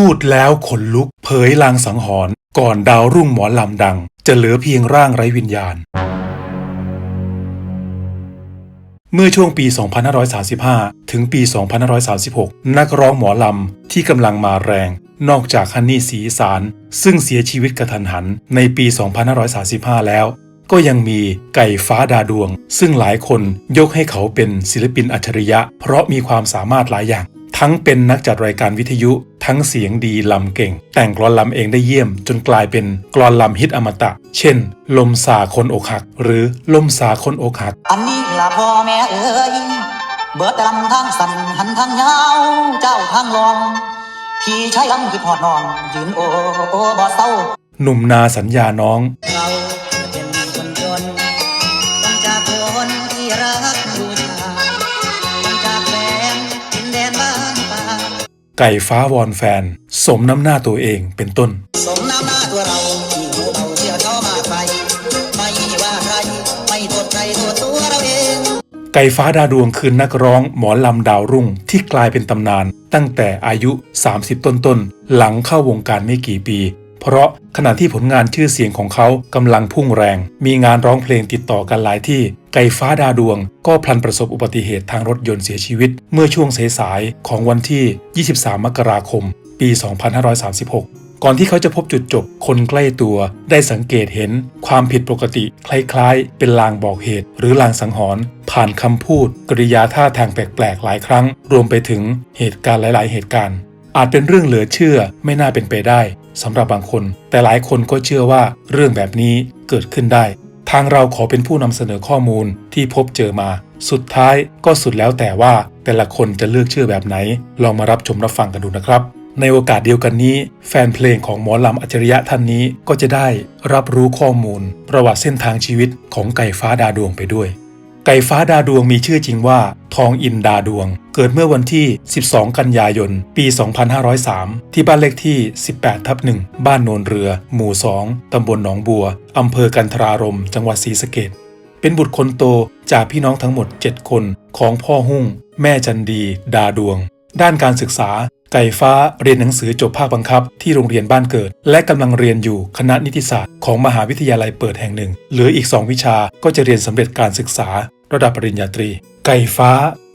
พูดแล้วขนลุกเผยลางสังหรณ์ก่อนดาวรุ่งหมอลำดัง จะเหลือเพียงร่างไร้วิญญาณ เมื่อช่วงปี 2535 ถึงปี 2536 นักร้องหมอลำที่กำลังมาแรง นอกจากฮันนี่สีสาร ซึ่งเสียชีวิตกระทันหันในปี 2535 แล้ว ก็ยังมีไก่ฟ้าดาดวง ซึ่งหลายคนยกให้เขาเป็นศิลปินอัจฉริยะ เพราะมีความสามารถหลายอย่าง ทั้งเป็นนักจัดรายการวิทยุ ทั้งเสียงดีลำเก่ง แต่งกลอนลำเองได้เยี่ยม จนกลายเป็นกลอนลำฮิตอมตะ เช่น ลมสาคนอกหัก หรือลมสาคนอกหัก อันนี้ล่ะพ่อแม่เอ๋ยเบิดลำทางสันหันทางยาวเจ้าทางลองพี่ชายลำคิดหอดน้อง ยืนโอโอบ่เศร้าหนุ่มนาสัญญาน้องเราเป็นคนจนต้องจากคนที่รัก ไก่ฟ้าวอนแฟน สมน้ำหน้าตัวเองเป็นต้น สมน้ำหน้าตัวเราที่หูเราเชื่อเท่ามาใครไม่ว่าใครไม่โทษใครโทษตัวเราเอง ไก่ฟ้าดาดวงคือนักร้องหมอลำดาวรุ่งที่กลายเป็นตำนาน ตั้งแต่อายุ 30 ต้นๆหลังเข้าวงการไม่กี่ปี เพราะขณะที่ผลงานชื่อเสียงของเขากำลังพุ่งแรง มีงานร้องเพลงติดต่อกันหลายที่ ไก่ฟ้าดาดวง ก็พลันประสบอุบัติเหตุทางรถยนต์เสียชีวิต เมื่อช่วงสายๆของวันที่ 23 มกราคม ปี 2536ก่อนที่เขาจะพบจุดจบ คนใกล้ตัวได้สังเกตเห็นความผิดปกติ คล้ายๆ เป็นลางบอกเหตุ หรือลางสังหรณ์ผ่านคำพูด กริยาท่าทางแปลกๆ หลายครั้ง รวมไปถึงเหตุการณ์หลายๆ เหตุการณ์ อาจเป็นเรื่องเหลือเชื่อไม่น่าเป็นไปได้ สำหรับบางคน แต่หลายคนก็เชื่อว่าเรื่องแบบนี้เกิดขึ้นได้ ทางเราขอเป็นผู้นำเสนอข้อมูลที่พบเจอมา สุดท้ายก็สุดแล้วแต่ว่าแต่ละคนจะเลือกเชื่อแบบไหน ลองมารับชมรับฟังกันดูนะครับ ในโอกาสเดียวกันนี้ แฟนเพลงของหมอลำอัจฉริยะท่านนี้ก็จะได้รับรู้ข้อมูล ประวัติเส้นทางชีวิตของไก่ฟ้าดาดวงไปด้วย ไก่ฟ้าดาดวงมีชื่อจริงว่า ทองอินดาดวง เกิดเมื่อวันที่ 12 กันยายน ปี 2503 ที่บ้านเลขที่ 18 ทับ 1 บ้านโนนเรือ หมู่ 2 ตำบลหนองบัว อำเภอกันทรารม จังหวัดศรีสะเกษเป็นบุตรคนโตจากพี่น้องทั้งหมด 7 คนของพ่อหุ่ง แม่จันดี ดาดวง ด้านการศึกษา ไก่ฟ้าเรียนหนังสือจบภาคบังคับ ที่โรงเรียนบ้านเกิด และกำลังเรียนอยู่คณะนิติศาสตร์ของมหาวิทยาลัยเปิดแห่งหนึ่ง เหลืออีก 2 วิชาก็จะเรียนสำเร็จการศึกษา ระดับปริญญาตรี ไก่ฟ้า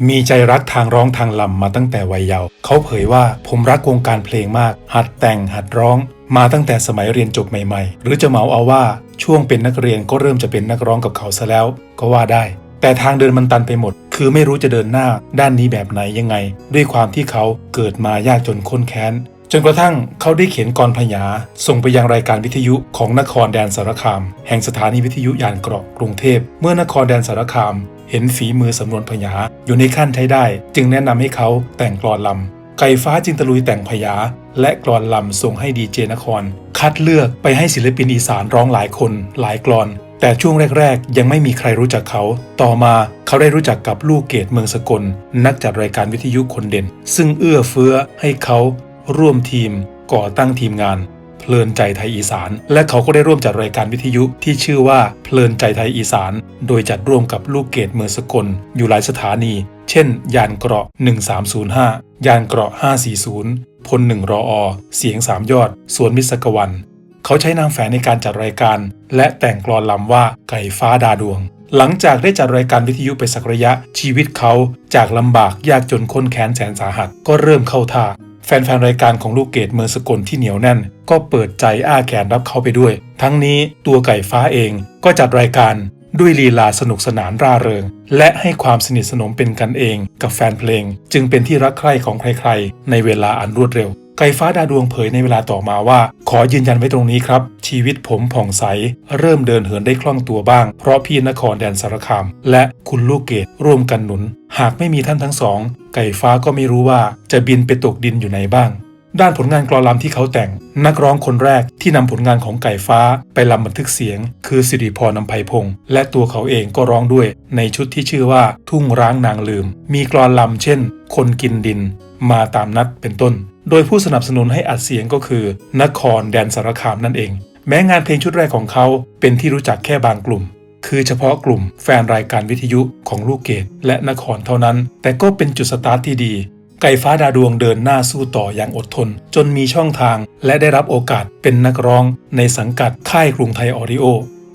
มีใจรักทางร้องทางลำมาตั้งแต่วัยเยาว์เขาเผยว่าผมรักวงการเพลงมาก หัดแต่งหัดร้อง มาตั้งแต่สมัยเรียนจบใหม่ๆ หรือจะเหมาเอาว่าช่วงเป็นนักเรียนก็เริ่มจะเป็นนักร้องกับเขาซะแล้ว ก็ว่าได้ แต่ทางเดินมันตันไปหมด คือไม่รู้จะเดินหน้าด้านนี้แบบไหนยังไง ด้วยความที่เขาเกิดมายากจนข้นแค้น จนกระทั่งเขาได้เขียนกรพยา ส่งไปยังรายการวิทยุของนครแดนสารคาม แห่งสถานีวิทยุยานเกราะกรุงเทพ เมื่อนครแดนสารคาม เห็นฝีมือสำนวนพยา อยู่ในขั้นใช้ได้ จึงแนะนำให้เขาแต่งกลอนลำไก่ฟ้าจึงตะลุยแต่งพยา และกลอนลำส่งให้ดีเจนคร คัดเลือกไปให้ศิลปินอีสานร้องหลายคน หลายกลอนแต่ช่วงแรก ๆ ยังไม่มีใครรู้จักเขา ต่อมาเขาได้รู้จักกับลูกเกดเมืองสกล นักจัดรายการวิทยุคนเด่น ซึ่งเอื้อเฟื้อให้เขา ร่วมทีม ก่อตั้งทีมงาน เพลินใจไทยอีสาน และเขาก็ได้ร่วมจัดรายการวิทยุที่ชื่อว่าเพลินใจไทยอีสาน โดยจัดร่วมกับลูกเกดเมืองสกล อยู่หลายสถานี เช่น ยานเกราะ 1305 ยานเกราะ 540 พลหนึ่งรออ เสียงสามยอด สวนมิสกวัน เขาใช้นามแฝงในการจัดรายการ และแต่งกลอนลำว่าไก่ฟ้าดาดวงหลังจากได้จัดรายการวิทยุไปสักระยะชีวิตเขาจากลำบากยากจนค้นแค้นแสนสาหัสก็เริ่มเข้าท่า แฟนๆ รายการของลูกเกดเมืองสกลที่เหนียวแน่น ก็เปิดใจอ้าแขนรับเขาไปด้วย ทั้งนี้ตัวไก่ฟ้าเองก็จัดรายการด้วยลีลาสนุกสนานร่าเริง และให้ความสนิทสนมเป็นกันเองกับแฟนเพลง จึงเป็นที่รักใคร่ของใครๆ ในเวลาอันรวดเร็ว ไก่ฟ้าดาดวงเผยในเวลาต่อมาว่า ขอยืนยันไว้ตรงนี้ครับ ชีวิตผมผ่องใส เริ่มเดินเหินได้คล่องตัวบ้าง เพราะพี่นครแดนสารคาม และคุณลูกเกดร่วมกันหนุน หากไม่มีท่านทั้งสอง ไก่ฟ้าก็ไม่รู้ว่าจะบินไปตกดินอยู่ไหนบ้าง ด้านผลงานกลอลำที่เขาแต่ง นักร้องคนแรกที่นำผลงานของไก่ฟ้าไปลำบันทึกเสียง คือสิริพรนำไพพงศ์และตัวเขาเองก็ร้องด้วย ในชุดที่ชื่อว่า ทุ่งร้างนางลืม มีกลอนลำเช่น คนกินดิน มาตามนัดเป็นต้น โดยผู้สนับสนุนให้อัดเสียงก็คือ นครแดนสารคามนั่นเอง แม้งานเพลงชุดแรกของเขาเป็นที่รู้จักแค่บางกลุ่ม คือเฉพาะกลุ่มแฟนรายการวิทยุของลูกเกดและนครเท่านั้น แต่ก็เป็นจุดสตาร์ทที่ดี ไก่ฟ้าดาดวงเดินหน้าสู้ต่ออย่างอดทน จนมีช่องทางและได้รับโอกาสเป็นนักร้อง ในสังกัดค่ายกรุงไทยออดิโอ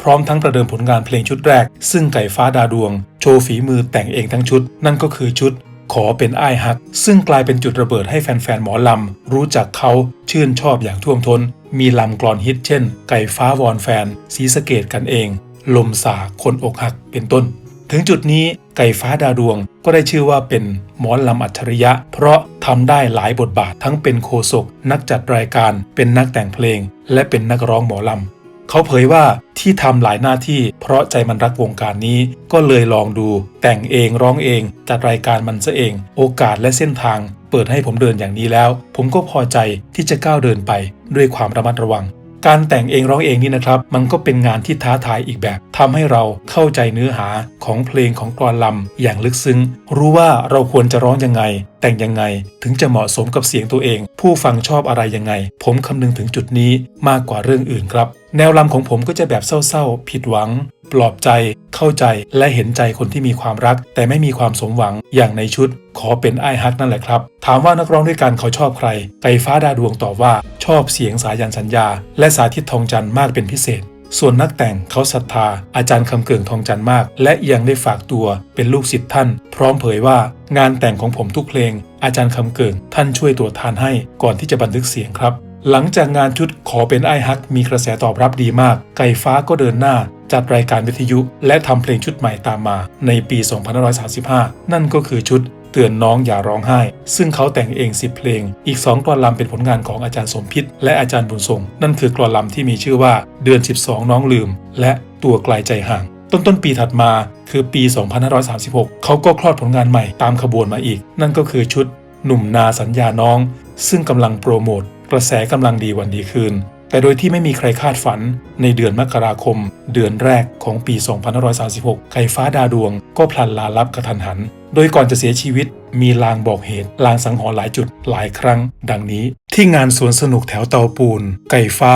พร้อมทั้งประเดิมผลงานเพลงชุดแรก ซึ่งไก่ฟ้าดาดวง โชว์ฝีมือแต่งเองทั้งชุด นั่นก็คือชุด ขอเป็นอ้ายฮัก ซึ่งกลายเป็นจุดระเบิดให้แฟนๆหมอลำ รู้จักเขาชื่นชอบอย่างท่วมท้น มีลำกลอนฮิตเช่น ไก่ฟ้าวอนแฟนสีสเกตกันเอง ลมสาคนอกหักเป็นต้น ถึงจุดนี้ไก่ฟ้าดาดวงก็ได้ชื่อว่าเป็นหมอลำอัจฉริยะ เพราะทำได้หลายบทบาททั้งเป็นโคศก นักจัดรายการ เป็นนักแต่งเพลง และเป็นนักร้องหมอลำ เขาเผยว่าที่ทำหลายหน้าที่ เพราะใจมันรักวงการนี้ ก็เลยลองดู แต่งเองร้องเอง จัดรายการมันซะเอง โอกาสและเส้นทาง เปิดให้ผมเดินอย่างนี้แล้ว ผมก็พอใจที่จะก้าวเดินไป ด้วยความระมัดระวัง การแต่งเองร้องเองนี่นะครับ มันก็เป็นงานที่ท้าทายอีกแบบทำให้เราเข้าใจเนื้อหาของเพลงของกรอนลำอย่างลึกซึ้ง รู้ว่าเราควรจะร้องยังไง แต่งยังไง ถึงจะเหมาะสมกับเสียงตัวเอง ผู้ฟังชอบอะไรยังไง ผมคำนึงถึงจุดนี้มากกว่าเรื่องอื่นครับ แนวลำของผมก็จะแบบเศร้าๆ ผิดหวัง ปลอบใจ เข้าใจและเห็นใจคนที่มีความรัก แต่ไม่มีความสมหวังอย่างในชุด ขอเป็นไอฮักนั่นแหละครับ ถามว่านักร้องด้วยกันเขาชอบใครไก่ฟ้าดาดวงตอบว่าชอบเสียงสายันสัญญา และสาธิตทองจันทร์มากเป็นพิเศษ ส่วนนักแต่งเขาศรัทธาอาจารย์คำเกิงทองจันทร์มาก และยังได้ฝากตัวเป็นลูกศิษย์ท่าน พร้อมเผยว่างานแต่งของผมทุกเพลง อาจารย์คำเกิงท่านช่วยตรวจทานให้ก่อนที่จะบันทึกเสียงครับ หลังจากงานชุดขอเป็นไอฮัก มีกระแสตอบรับดีมาก ไก่ฟ้าก็เดินหน้า จัดรายการวิทยุ และทำเพลงชุดใหม่ตามมา ในปี 2535 นั่นก็คือชุด เตือนน้องอย่าร้องไห้ ซึ่งเขาแต่งเอง10เพลง อีก2กลอนลำเป็นผลงานของอาจารย์สมพิษ และอาจารย์บุญทรง นั่นคือกลอนลำที่มีชื่อว่าเดือน 12 น้องลืม และตัวไกลใจห่าง ต้นต้นปีถัดมาคือปี 2536 เขาก็คลอดผลงานใหม่ตามขบวนมาอีก นั่นก็คือชุดหนุ่มนาสัญญาน้อง ซึ่งกำลังโปรโมทกระแสกำลังดีวันดีคืนแต่โดยที่ไม่มีใครคาดฝันในเดือนมกราคม เดือนแรกของปี 2536 ไก่ฟ้าดาดวงก็พลันลาลับกระทันหัน โดยก่อนจะเสียชีวิต มีลางบอกเหตุ ลางสังหรณ์หลายจุดหลายครั้ง ดังนี้ ที่งานสวนสนุกแถวเตาปูน ไก่ฟ้า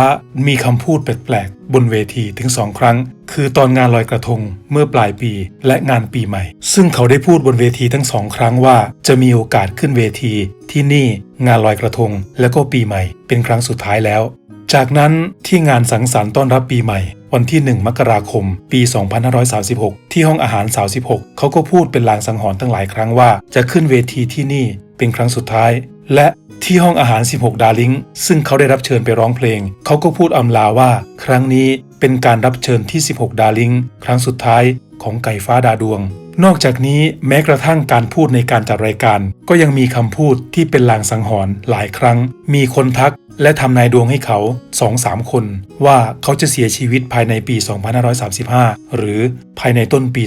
มีคำพูดแปลกๆบนเวทีถึงสองครั้ง คือตอนงานลอยกระทงเมื่อปลายปีและงานปีใหม่ ซึ่งเขาได้พูดบนเวทีทั้งสองครั้งว่า จะมีโอกาสขึ้นเวที ที่นี่งานลอยกระทง และก็ปีใหม่ เป็นครั้งสุดท้ายแล้วจากนั้นที่งานสังสรรค์ต้อนรับปีใหม่ วันที่ 1 มกราคม ปี 2536 ที่ห้องอาหารสาว16เขาก็พูดเป็นลางสังหรณ์ตั้งหลายครั้งว่า จะขึ้นเวทีที่นี่เป็นครั้งสุดท้าย และที่ห้องอาหาร 16 ดาริงซึ่งเขาได้รับเชิญไปร้องเพลง เขาก็พูดอำลาว่า ครั้งนี้เป็นการรับเชิญที่ 16 ดาริงครั้งสุดท้ายของไก่ฟ้าดาดวง นอกจากนี้แม้กระทั่งการพูดในการจัดรายการ ก็ยังมีคำพูดที่เป็นลางสังหรณ์หลายครั้ง มีคนทักและทำนายดวงให้เขาสองสามคน ว่าเขาจะเสียชีวิตภายในปี 2535 หรือภายในต้นปี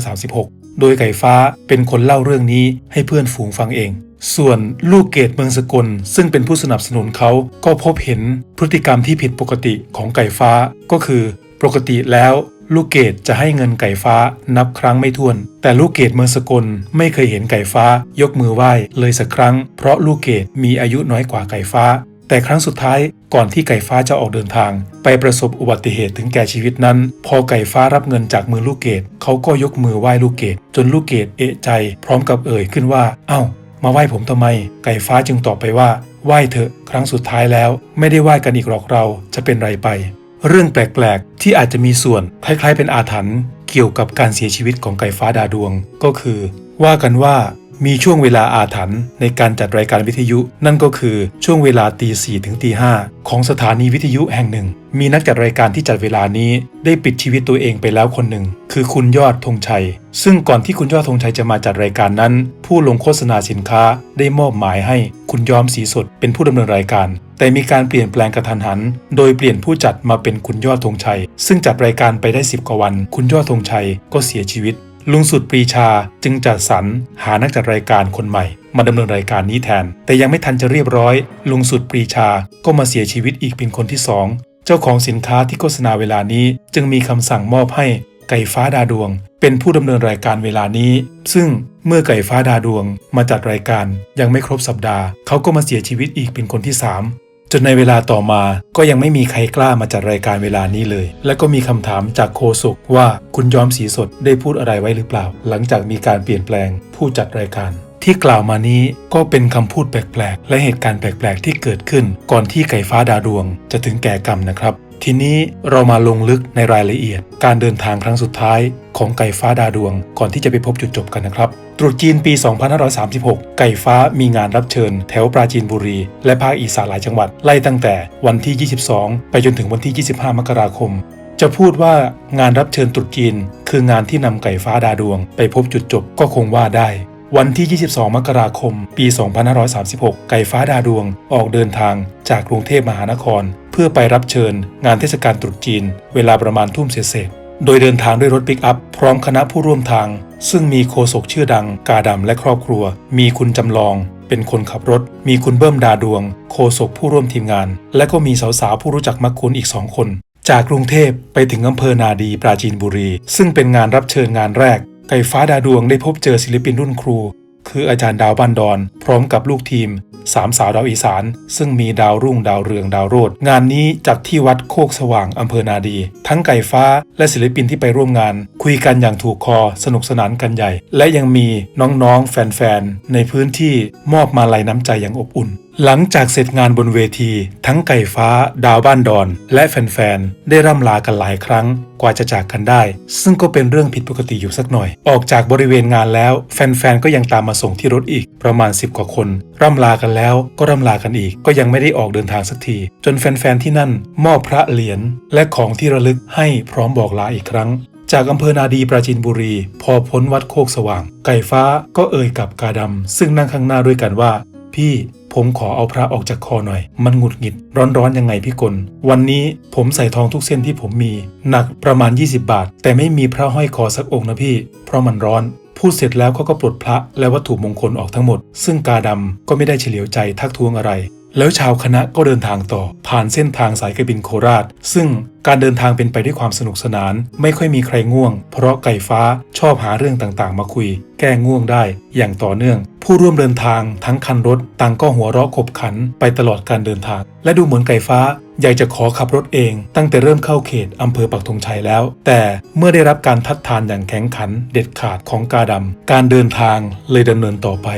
2536 โดยไก่ฟ้าเป็นคนเล่าเรื่องนี้ให้เพื่อนฝูงฟังเอง ส่วนลูกเกดเมืองสกล ซึ่งเป็นผู้สนับสนุนเขาก็พบเห็นพฤติกรรมที่ผิดปกติของไก่ฟ้าก็คือ ปกติแล้วลูกเกดจะให้เงินไก่ฟ้านับครั้งไม่ถ้วน แต่ลูกเกดเมืองสกลไม่เคยเห็นไก่ฟ้ายกมือไหว้เลยสักครั้ง เพราะลูกเกดมีอายุน้อยกว่าไก่ฟ้า แต่ครั้งสุดท้ายก่อนที่ไก่ฟ้าจะออกเดินทาง ไปประสบอุบัติเหตุถึงแก่ชีวิตนั้น พอไก่ฟ้ารับเงินจากมือลูกเกดเขาก็ยกมือไหว้ลูกเกดจนลูกเกดเอะใจ พร้อมกับเอ่ยขึ้นว่าเอ้า มาไหว้ผมทำไม ไก่ฟ้าจึงตอบไปว่าไหว้เถอะครั้งสุดท้ายแล้ว ไม่ได้ไหว้กันอีกหรอกเราจะเป็นไรไป เรื่องแปลกๆ ที่อาจจะมีส่วนคล้ายๆ เป็นอาถรรพ์เกี่ยวกับการเสียชีวิตของไก่ฟ้าดาดวง ก็คือ ว่ากันว่า มีช่วงเวลาอาถรรพ์ในการจัดรายการวิทยุ นั่นก็คือช่วงเวลาตีสี่ถึงตีห้าของสถานีวิทยุแห่งหนึ่ง มีนักจัดรายการที่จัดเวลานี้ได้ปิดชีวิตตัวเองไปแล้วคนหนึ่ง คือคุณยอดธงชัย ซึ่งก่อนที่คุณยอดธงชัยจะมาจัดรายการนั้น ผู้ลงโฆษณาสินค้าได้มอบหมายให้คุณยอมสีสดเป็นผู้ดำเนินรายการ แต่มีการเปลี่ยนแปลงกระทันหัน โดยเปลี่ยนผู้จัดมาเป็นคุณยอดธงชัย ซึ่งจัดรายการไปได้ 10กว่าวัน คุณยอดธงชัยก็เสียชีวิต ลุงสุดปรีชาจึงจัดสรรหานักจัดรายการคนใหม่ มาดำเนินรายการนี้แทน แต่ยังไม่ทันจะเรียบร้อย ลุงสุดปรีชาก็มาเสียชีวิตอีกเป็นคนที่สองเจ้าของสินค้าที่โฆษณาเวลานี้จึงมีคำสั่งมอบให้ไก่ฟ้าดาดวง เป็นผู้ดำเนินรายการเวลานี้ ซึ่งเมื่อไก่ฟ้าดาดวงมาจัดรายการยังไม่ครบสัปดาห์ เขาก็มาเสียชีวิตอีกเป็นคนที่สาม จนในเวลาต่อมาก็ยังไม่มีใครกล้ามาจัดรายการเวลานี้เลย และก็มีคำถามจากโคศกว่าคุณยอมสีสดได้พูดอะไรไว้หรือเปล่า หลังจากมีการเปลี่ยนแปลงผู้จัดรายการที่กล่าวมานี้ก็เป็นคำพูดแปลกๆ และเหตุการณ์แปลกๆ ที่เกิดขึ้น ก่อนที่ไก่ฟ้าดาวดวงจะถึงแก่กรรมนะครับ ทีนี้เรามาลงลึกในรายละเอียด การเดินทางครั้งสุดท้ายของไก่ฟ้าดาดวง ก่อนที่จะไปพบจุดจบกันนะครับ ตรุษจีนปี 2536 ไก่ฟ้ามีงานรับเชิญ แถวปราจีนบุรี และภาคอีสานหลายจังหวัด ไล่ตั้งแต่วันที่ 22 ไปจนถึงวันที่ 25 มกราคม จะพูดว่างานรับเชิญตรุษจีน คืองานที่นำไก่ฟ้าดาดวง ไปพบจุดจบก็คงว่าได้ วันที่ 22 มกราคม ปี 2536 ไก่ฟ้าดาดวง ออกเดินทางจากกรุงเทพมหานคร เพื่อไปรับเชิญ งานเทศกาลตรุษจีน เวลาประมาณทุ่มเศษโดยเดินทางด้วยรถปิกอัพ พร้อมคณะผู้ร่วมทาง ซึ่งมีโคศกชื่อดัง กาดำและครอบครัว มีคุณจำลอง เป็นคนขับรถ มีคุณเบิ้มดาดวง โคศกผู้ร่วมทีมงาน และก็มีสาวๆผู้รู้จักมักคุณอีกสองคน จากกรุงเทพไปถึงอำเภอนาดีปราจีนบุรี ซึ่งเป็นงานรับเชิญงานแรก ไก่ฟ้าดาดวงได้พบเจอศิลปินรุ่นครู คืออาจารย์ดาวบันดอน พร้อมกับลูกทีมสามสาวดาวอีสาน ซึ่งมีดาวรุ่งดาวเรืองดาวโรดงานนี้จัดที่วัดโคกสว่างอำเภอนาดี ทั้งไก่ฟ้าและศิลปินที่ไปร่วมงาน คุยกันอย่างถูกคอสนุกสนานกันใหญ่ และยังมีน้องๆแฟนๆในพื้นที่มอบมาลัยน้ำใจอย่างอบอุ่นหลังจากเสร็จงานบนเวที ทั้งไก่ฟ้า ดาวบ้านดอน และแฟนๆ ได้ร่ำลากันหลายครั้งกว่าจะจากกันได้ ซึ่งก็เป็นเรื่องผิดปกติอยู่สักหน่อย ออกจากบริเวณงานแล้ว แฟนๆ ก็ยังตามมาส่งที่รถอีก ประมาณ 10 กว่าคน ร่ำลากันแล้วก็ร่ำลากันอีก ก็ยังไม่ได้ออกเดินทางสักที จนแฟนๆ ที่นั่น มอบพระเหรียญและของที่ระลึกให้พร้อมบอกลาอีกครั้งจากอำเภอนาดีปราจีนบุรี พอพ้นวัดโคกสว่าง ไก่ฟ้าก็เอ่ยกับกาดำซึ่งนั่งข้างหน้าด้วยกันว่า พี่ ผมขอเอาพระออกจากคอหน่อย มันหงุดหงิด ร้อนๆยังไงพี่กลวันนี้ผมใส่ทองทุกเส้นที่ผมมี หนักประมาณ 20 บาท แต่ไม่มีพระห้อยคอสักองค์นะพี่ เพราะมันร้อนพูดเสร็จแล้วเขาก็ปลดพระและวัตถุมงคลออกทั้งหมด ซึ่งกาดำก็ไม่ได้เฉลียวใจทักท้วงอะไร แล้วชาวคณะก็เดินทางต่อ ผ่านเส้นทางสายการบินโคราช ซึ่งการเดินทางเป็นไปด้วยความสนุกสนาน ไม่ค่อยมีใครง่วง เพราะไก่ฟ้าชอบหาเรื่องต่างๆ มาคุย แก้ง่วงได้อย่างต่อเนื่อง ผู้ร่วมเดินทางทั้งคันรถต่างก็หัวเราะขบขันไปตลอดการเดินทาง และดูเหมือนไก่ฟ้าอยากจะขอขับรถเอง ตั้งแต่เริ่มเข้าเขตอำเภอปักธงชัยแล้ว แต่เมื่อได้รับการทัดทานอย่างแข็งขันเด็ดขาดของกาดำการเดินทางเลยดำเนินต่อไป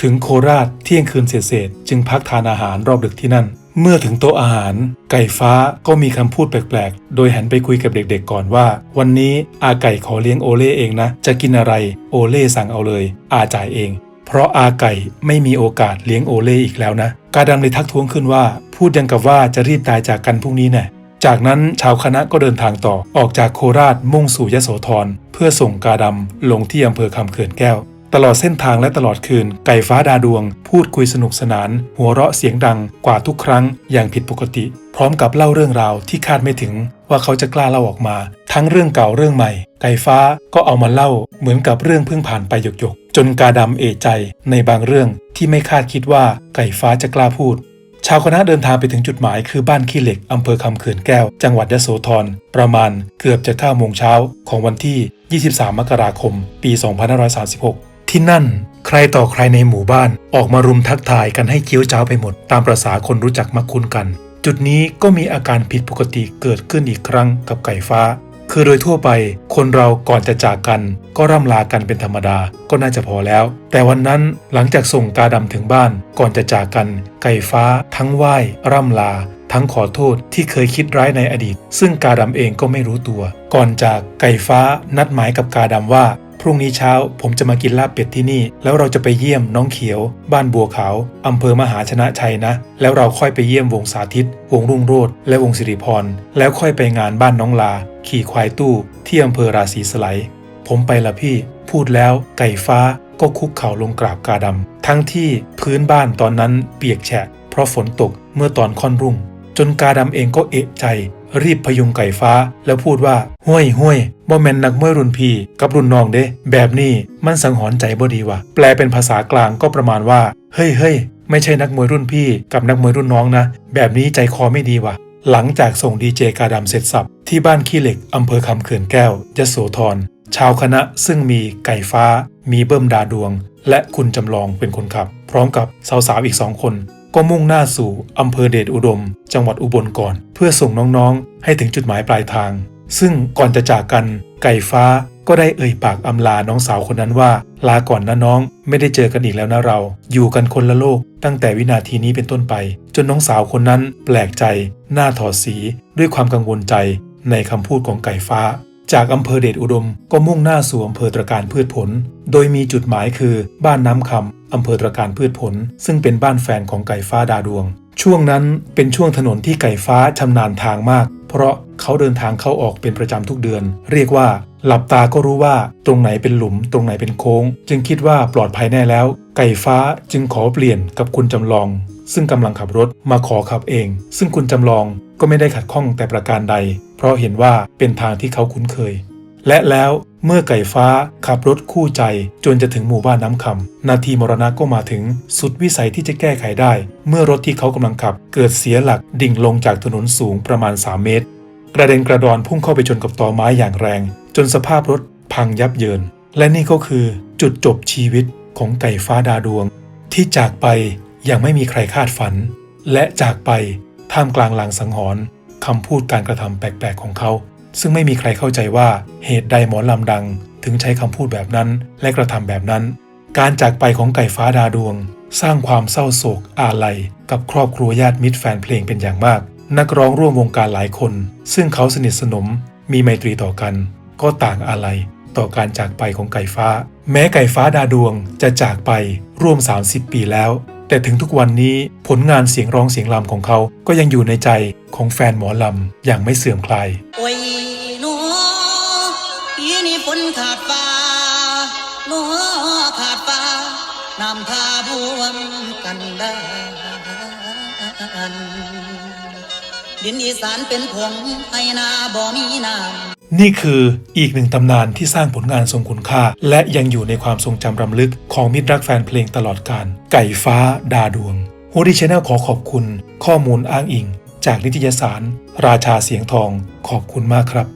ถึงโคราชเที่ยงคืนเศษๆจึงพักทานอาหารรอบดึกที่นั่น เมื่อถึงโต๊ะอาหาร ไก่ฟ้าก็มีคำพูดแปลกๆ โดยหันไปคุยกับเด็กๆก่อนว่า วันนี้อาไก่ขอเลี้ยงโอเล่เองนะ จะกินอะไรโอเล่สั่งเอาเลย อาจ่ายเอง เพราะอาไก่ไม่มีโอกาสเลี้ยงโอเล่อีกแล้วนะ กาดำเลยทักท้วงขึ้นว่า พูดยังกับว่าจะรีบตายจากกันพรุ่งนี้แน่จากนั้นชาวคณะก็เดินทางต่อออกจากโคราชมุ่งสู่ยโสธรเพื่อส่งกาดำลงที่อำเภอคำเขื่อนแก้ว ตลอดเส้นทางและตลอดคืน ไก่ฟ้าดาดวง พูดคุยสนุกสนาน หัวเราะเสียงดังกว่าทุกครั้งอย่างผิดปกติ พร้อมกับเล่าเรื่องราวที่คาดไม่ถึงว่าเขาจะกล้าเล่าออกมา ทั้งเรื่องเก่าเรื่องใหม่ ไก่ฟ้าก็เอามาเล่าเหมือนกับเรื่องเพิ่งผ่านไปหยกๆ จนกาดำเอะใจในบางเรื่องที่ไม่คาดคิดว่าไก่ฟ้าจะกล้าพูดชาวคณะเดินทางไปถึงจุดหมายคือบ้านขี้เหล็ก อำเภอคำเขื่อนแก้ว จังหวัดยโสธร ประมาณเกือบจะ9โมงเช้าของวันที่ 23 มกราคม ปี 2536 ที่นั่นใครต่อใครในหมู่บ้านออกมารุมทักทายกันให้เกี้ยวเจ้าไปหมด ตามประษาคนรู้จักมักคุ้นกัน จุดนี้ก็มีอาการผิดปกติเกิดขึ้นอีกครั้งกับไก่ฟ้า คือโดยทั่วไป คนเราก่อนจะจากกัน ก็ร่ำลากันเป็นธรรมดาก็น่าจะพอแล้ว แต่วันนั้นหลังจากส่งกาดำถึงบ้าน ก่อนจะจากกัน ไก่ฟ้า ทั้งไหว้ร่ำลา ทั้งขอโทษที่เคยคิดร้ายในอดีต ซึ่งกาดำเองก็ไม่รู้ตัว ก่อนจากไก่ฟ้านัดหมายกับกาดำว่า พรุ่งนี้เช้าผมจะมากินลาบเป็ดที่นี่ แล้วเราจะไปเยี่ยมน้องเขียว บ้านบัวขาวอำเภอมหาชนะชัยนะ แล้วเราค่อยไปเยี่ยมวงสาธิต วงรุ่งโรจน์และวงสิริพร แล้วค่อยไปงานบ้านน้องลา ขี่ควายตู้ที่อำเภอราศีสไลผมไปละพี่ พูดแล้วไก่ฟ้าก็คุกเข่าลงกราบกาดำทั้งที่พื้นบ้านตอนนั้นเปียกแฉะ เพราะฝนตกเมื่อตอนค่อนรุ่ง จนกาดำเองก็เอะใจ รีบพยุงไก่ฟ้า แล้วพูดว่าห้วยห้วยบ่แมนนักมวยรุ่นพี่กับรุ่นน้องเด้แบบนี้มันสังหรณ์ใจบ่ดีว่ะแปลเป็นภาษากลางก็ประมาณว่า เฮ้ยเฮ้ยไม่ใช่นักมวยรุ่นพี่กับนักมวยรุ่นน้องนะ แบบนี้ใจคอไม่ดีว่ะหลังจากส่งดีเจกาดำเสร็จสับ ที่บ้านขี้เหล็กอำเภอคำเขื่อนแก้วยโสธรชาวคณะซึ่งมีไก่ฟ้า มีเบิ้มดาดวง และคุณจำลองเป็นคนขับ พร้อมกับสาวๆอีกสองคน ก็มุ่งหน้าสู่อำเภอเดชอุดม จังหวัดอุบลก่อน เพื่อส่งน้องๆ ให้ถึงจุดหมายปลายทาง ซึ่งก่อนจะจากกัน ไก่ฟ้าก็ได้เอ่ยปากอำลาน้องสาวคนนั้นว่า ลาก่อนนะน้อง ไม่ได้เจอกันอีกแล้วนะเรา อยู่กันคนละโลก ตั้งแต่วินาทีนี้เป็นต้นไป จนน้องสาวคนนั้นแปลกใจ หน้าถอดสี ด้วยความกังวลใจ ในคำพูดของไก่ฟ้า จากอำเภอเดชอุดมก็มุ่งหน้าสู่อำเภอตรการพืชผล โดยมีจุดหมายคือบ้านน้ำคำอำเภอตรการพืชผล ซึ่งเป็นบ้านแฟนของไก่ฟ้าดาดวง ช่วงนั้นเป็นช่วงถนนที่ไก่ฟ้าชำนาญทางมาก เพราะเขาเดินทางเข้าออกเป็นประจำทุกเดือน เรียกว่า หลับตาก็รู้ว่าตรงไหนเป็นหลุม ตรงไหนเป็นโค้ง จึงคิดว่าปลอดภัยแน่แล้ว ไก่ฟ้าจึงขอเปลี่ยนกับคุณจำลอง ซึ่งกำลังขับรถมาขอขับเอง ซึ่งคุณจำลอง ก็ไม่ได้ขัดข้องแต่ประการใด เพราะเห็นว่าเป็นทางที่เขาคุ้นเคย และแล้วเมื่อไก่ฟ้าขับรถคู่ใจจนจะถึงหมู่บ้านน้ำคำนาทีมรณะก็มาถึงสุดวิสัยที่จะแก้ไขได้ เมื่อรถที่เขากำลังขับ เกิดเสียหลักดิ่งลงจากถนนสูงประมาณ 3 เมตร กระเด็นกระดอนพุ่งเข้าไปชนกับตอไม้อย่างแรง จนสภาพรถพังยับเยิน และนี่ก็คือจุดจบชีวิตของไก่ฟ้าดาดวง ที่จากไปอย่างไม่มีใครคาดฝัน และจากไป ท่ามกลางลางสังหรณ์คำพูดการกระทำแปลกๆของเขา ซึ่งไม่มีใครเข้าใจว่าเหตุใดหมอลำดัง ถึงใช้คำพูดแบบนั้นและกระทำแบบนั้น การจากไปของไก่ฟ้าดาดวง สร้างความเศร้าโศกอาลัย กับครอบครัวญาติมิตรแฟนเพลงเป็นอย่างมาก นักร้องร่วมวงการหลายคน ซึ่งเขาสนิทสนม มีไมตรีต่อกัน ก็ต่างอาลัยต่อการจากไปของไก่ฟ้า แม้ไก่ฟ้าดาดวงจะจากไปร่วม 30 ปีแล้ว แต่ถึงทุกวันนี้ผลงานเสียงร้องเสียงรำของเขา ก็ยังอยู่ในใจของแฟนหมอลำอย่างไม่เสื่อมคลายโอ้ยหนูปีนี้ฝนขาดฟ้าหนูขาดฟ้าน้ำท่าบวมกันได้ดินอีสานเป็นผงไห้นาบ่มีน้ำ นี่คืออีกหนึ่งตำนานที่สร้างผลงานทรงคุณค่า และยังอยู่ในความทรงจำรำลึกของมิตรรักแฟนเพลงตลอดกาลไก่ฟ้าดาดวงฮูดี้ชแนลขอขอบคุณ ข้อมูลอ้างอิง จากนิตยสาร ราชาเสียงทองขอบคุณมากครับ